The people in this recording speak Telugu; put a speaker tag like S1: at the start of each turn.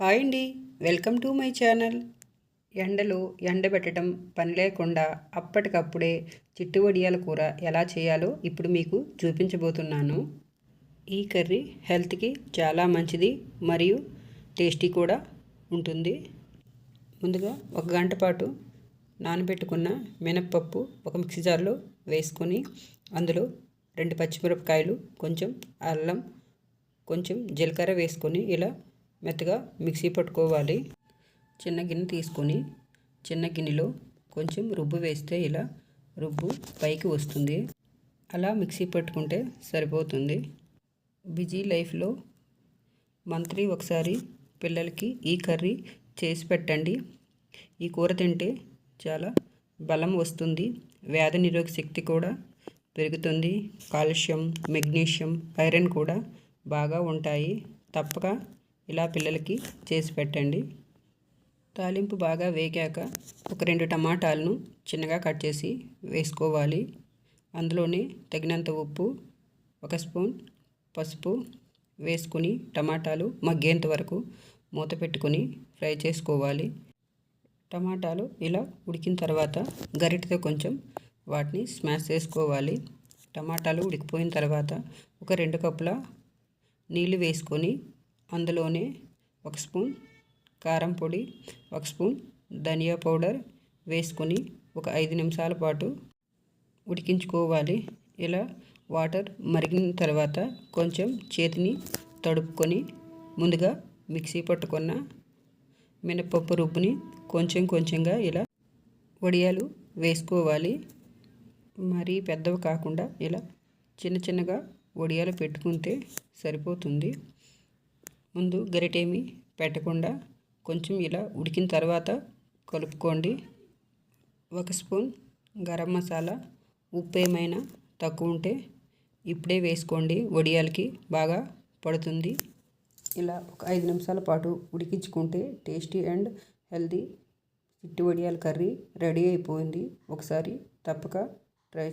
S1: హాయ్ అండి. Welcome to my channel. ఎండలో ఎండబెట్టడం పని లేకుండా అప్పటికప్పుడే చిట్టు వడియాల కూర ఎలా చేయాలో ఇప్పుడు మీకు చూపించబోతున్నాను. ఈ కర్రీ హెల్త్కి చాలా మంచిది మరియు టేస్టీ కూడా ఉంటుంది. ముందుగా ఒక గంట పాటు నానబెట్టుకున్న మినప్పప్పు ఒక మిక్సీ జార్లో వేసుకొని అందులో రెండు పచ్చిమిరపకాయలు కొంచెం అల్లం కొంచెం జీలకర్ర వేసుకొని ఇలా మెత్తగా మిక్సీ పట్టుకోవాలి. చిన్న గిన్నె తీసుకొని చిన్న గిన్నెలో కొంచెం రుబ్బు వేస్తే ఇలా రుబ్బు పైకి వస్తుంది. అలా మిక్సీ పట్టుకుంటే సరిపోతుంది. బిజీ లైఫ్లో మంత్లీ ఒకసారి పిల్లలకి ఈ కర్రీ చేసి పెట్టండి. ఈ కూర తింటే చాలా బలం వస్తుంది. వ్యాధి నిరోధక శక్తి కూడా పెరుగుతుంది. కాల్షియం మెగ్నీషియం ఐరన్ కూడా బాగా ఉంటాయి. తప్పక ఇలా పిల్లలకి చేసి పెట్టండి. తాలింపు బాగా వేగాక ఒక రెండు టమాటాలను చిన్నగా కట్ చేసి వేసుకోవాలి. అందులోనే తగినంత ఉప్పు ఒక స్పూన్ పసుపు వేసుకుని టమాటాలు మగ్గేంత వరకు మూత పెట్టుకొని ఫ్రై చేసుకోవాలి. టమాటాలు ఇలా ఉడికిన తర్వాత గరిటతో కొంచెం వాటిని స్మాష్ చేసుకోవాలి. టమాటాలు ఉడికిపోయిన తర్వాత ఒక రెండు కప్పుల నీళ్ళు వేసుకొని అందులోనే ఒక స్పూన్ కారం పొడి ఒక స్పూన్ ధనియా పౌడర్ వేసుకొని ఒక ఐదు నిమిషాల పాటు ఉడికించుకోవాలి. ఇలా వాటర్ మరిగిన తర్వాత కొంచెం చేతిని తడుపుకొని ముందుగా మిక్సీ పట్టుకున్న మినపప్పు రుబ్బుని కొంచెం కొంచెంగా ఇలా వడియాలు వేసుకోవాలి. మరీ పెద్దవి కాకుండా ఇలా చిన్న చిన్నగా వడియాలు పెట్టుకుంటే సరిపోతుంది. ముందు గరిటేమి పెట్టకుండా కొంచెం ఇలా ఉడికిన తర్వాత కలుపుకోండి. ఒక స్పూన్ గరం మసాలా ఉప్పు ఏమైనా తక్కువ ఉంటే ఇప్పుడే వేసుకోండి. వడియాలకి బాగా పడుతుంది. ఇలా ఒక ఐదు నిమిషాల పాటు ఉడికించుకుంటే టేస్టీ అండ్ హెల్దీ చిట్టి వడియాల కర్రీ రెడీ అయిపోయింది. ఒకసారి తప్పక